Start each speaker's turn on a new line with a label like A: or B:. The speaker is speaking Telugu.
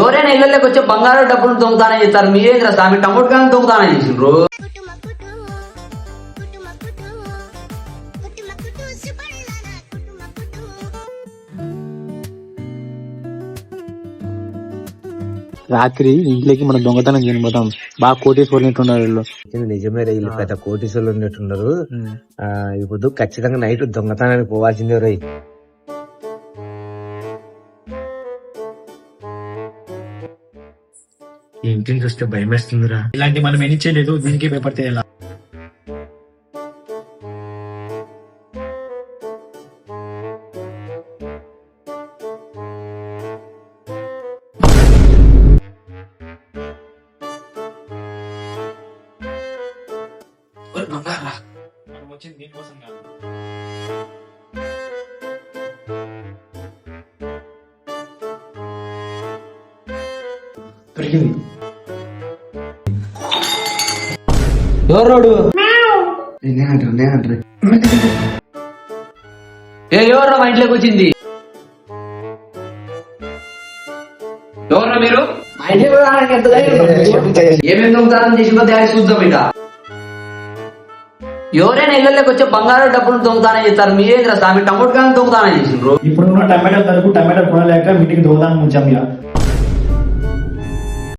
A: ఎవరైనా ఇళ్ళకి వచ్చే బంగారు డబ్బులు దొంగతానే చేస్తారు మీరేంద్ర స్వామి టమోట్ కానీ దొంగతానే చేసిండ్రు.
B: రాత్రి ఇంట్లోకి మనం దొంగతనం చేయబోతాం బాగా కోటేశ్వరులు వీళ్ళు.
C: ఇది నిజమే రే వీళ్ళు పెద్ద కోటీసులు ఉన్నట్టున్నారు. ఆ ఇప్పుడు ఖచ్చితంగా నైట్ దొంగతనానికి పోవాల్సిందే రై. ఇంటిని చూస్తే భయం వేస్తుందిరా
B: ఇలాంటి మనం ఏం చేయలేదు దీనికి భయపడితే ఎలా? మనం వచ్చింది దీనికోసం కాదు. దొరికింది
A: ఎవరోడు ఏ ఎవర్రా మా ఇంట్లోకి వచ్చింది? మీరు? ఏమేమి దొంగతనం చేసి దాన్ని చూద్దాం ఇక. ఎవరైనా ఇళ్ళకి వచ్చే బంగారు డబ్బులు దొంగతానే చేస్తారు మీరేంద్ర స్వామి. టమోట్ కానీ దొంగతానే చేసిండ్రు.
B: ఇప్పుడు ఉన్న టమాటా ధరకు టమాటా కొనలేక మీటింగ్ దొంగతనం ఉంచాం ఇక.